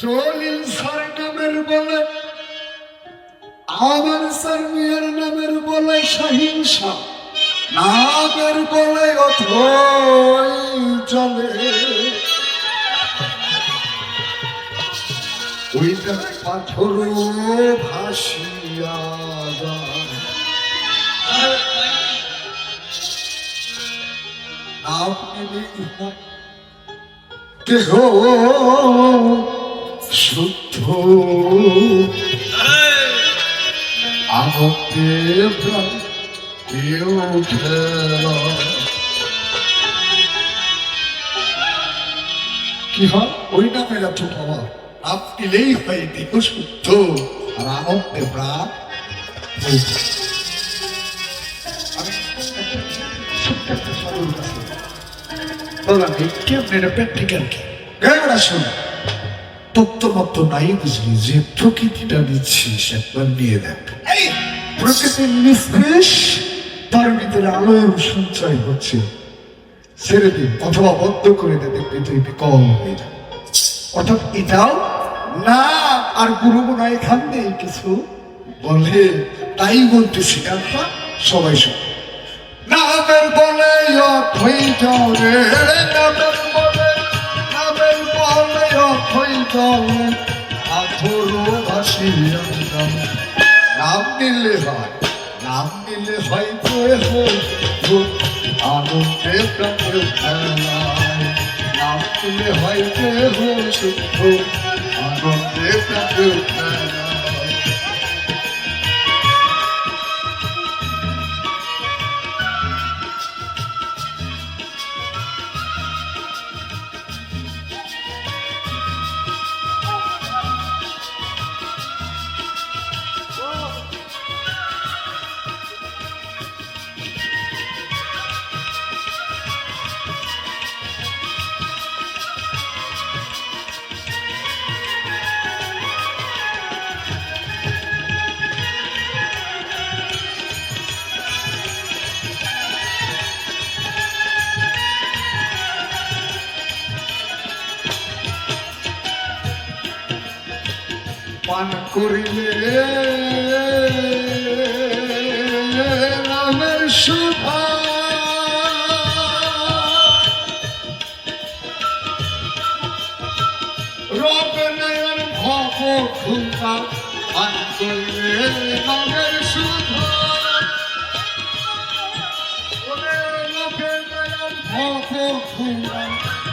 জলিল নামের বলে আমার স্যার নামের বলে সহিংসা বলে চলে। ওইটা পাথর ভাসিয়া যায়। আপনি দেহ শুদ্ধ প্রাণ কেউ খেলা কি হয়? ওই নামের এত পাওয়া নাম হয় দেহ শুদ্ধ। আর আনন্দে প্রাণ। আমি বললাম এই কেমন এটা প্র্যাকটিক্যাল কি? শোন তত্ত্বমত্ত নাই বুঝলি যে প্রকৃতিটা নিচ্ছিস একবার নিয়ে দেখ প্রকৃতির তার ভিতরে আলোর সঞ্চয় হচ্ছে। ছেড়ে দিন অথবা বদ্ধ করে দে দেখবি তুই বিকল হয়ে যাবে। অর্থাৎ এটাও না আর গুরু না এখান নেই কিছু বলে তাই বলতেছি কথা সবাই শোন নামের বলে অথই জলে নামের বলে নামের বলে জলে আথর ভাসিয়া। নাম নিলে হয়, নাম নিলে হয় তো আনন্দে প্রাণের খেলায় নাম নিলে হয় তো আনন্দে প্রাণের করিলে রামের সুধা রব নয়ন ভব খুলতা পান করিলে রামের নয়ন ভব খুলতা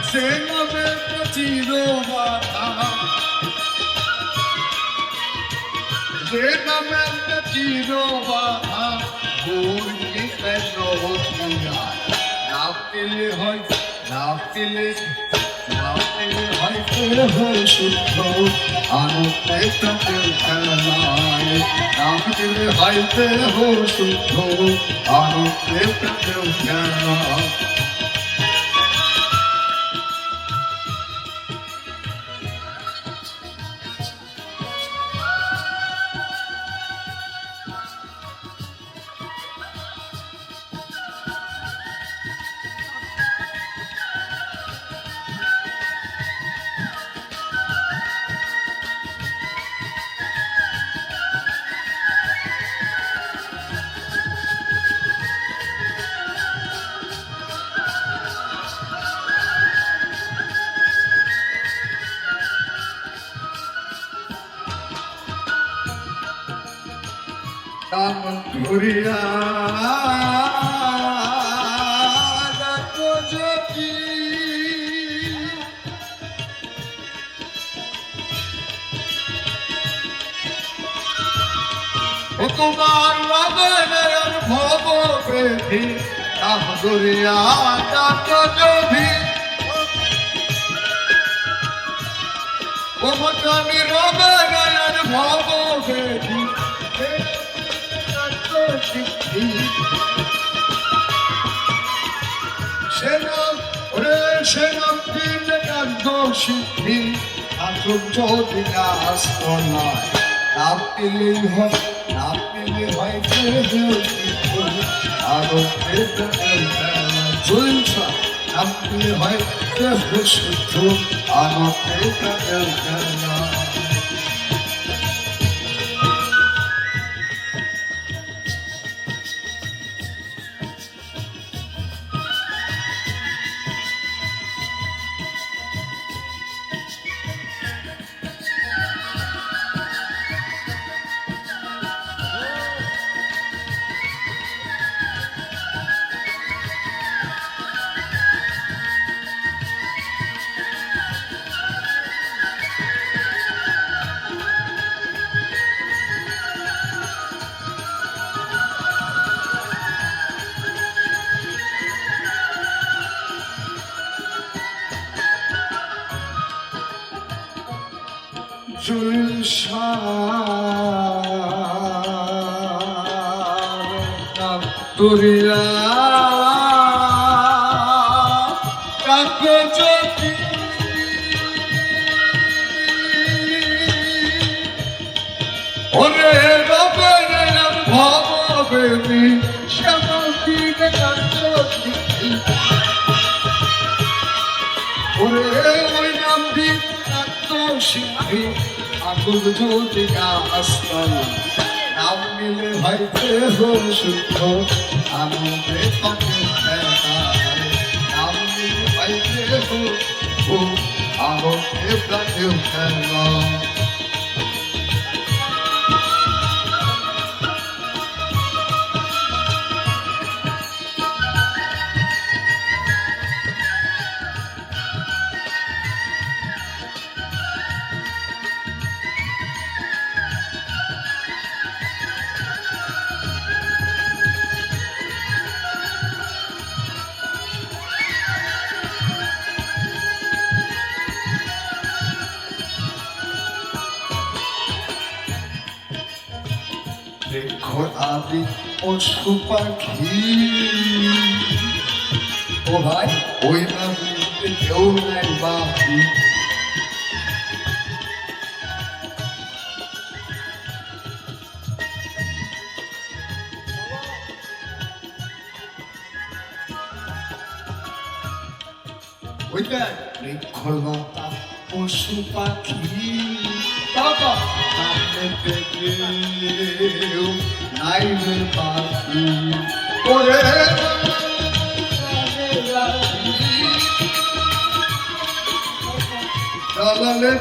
সে নবে চিরবাধা যে নামের চিরবাধা গৌরী কেন নাম পেলে হয় নাম পেলে নাম পেলে হয় তোর হয় শুদ্ধ আনন্দে তাকে খেলায় নাম পেলে হয় দেহ শুদ্ধ আনন্দে তাকে খেলায় নাম ধরিয়া তোমার রাবেনের ভব বেধি নাম ধরিয়া রাখো যদি ও আমি রবেনের ভব বেধি সেনাম ওরে সেনাম দিলে কান্দ সিদ্ধি আসুক যদি নাশ নয় নাম পেলে হয় নাম পেলে হয় আরও চলছা সামনে হয় দেহ শুদ্ধ আনন্দে তুরিয়া কাকে যদি ওরে রবের ভবেবি শ্যামীর কাঞ্চি ওরে ওই নাম দিন সিংহী যদি আসতাম নাম মিলে হইতে হল শুদ্ধ, আনন্দে থাকে নাম মিলে হইতে হল আনন্দে প্রাণেও খেলা দেখো আদি পশু পাখি ও ভাই, ওই নদীতে কেউ নাই বাকি ওইটা বৃক্ষলতা পশু পাখি বাবা সামনে থেকে নাইবের পাখি ওরে চললে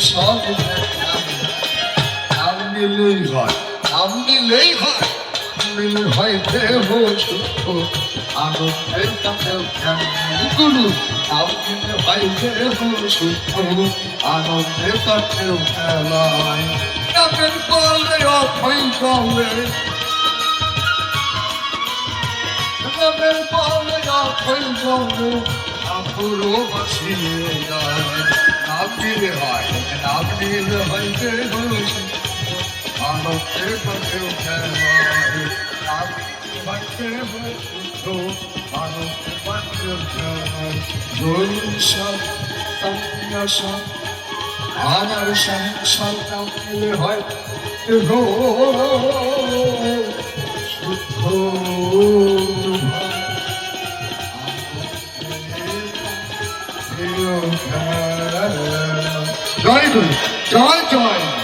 সব নাম নিলেই হয়, নাম নিলেই হয় মিলে হয় দেহ সুস্থ আনন্দের জ্ঞান গুরু, নাম নিলে হয় দেহ সুস্থ আনন্দের কাছেও খেলায় নামের বলে অভয় গলে নামের বলে অভয় গলে আপুরো বাসিয়ে যায়, নাম দিলে হয় দিলে দেহ সুস্থ আনন্দের কাছেও খেলায় দেহ সুস্থ আনন্দের কাছেও খেলায় জৈসব সন্ন্যাসব আমার সংসার কামলে হয় জয় জয়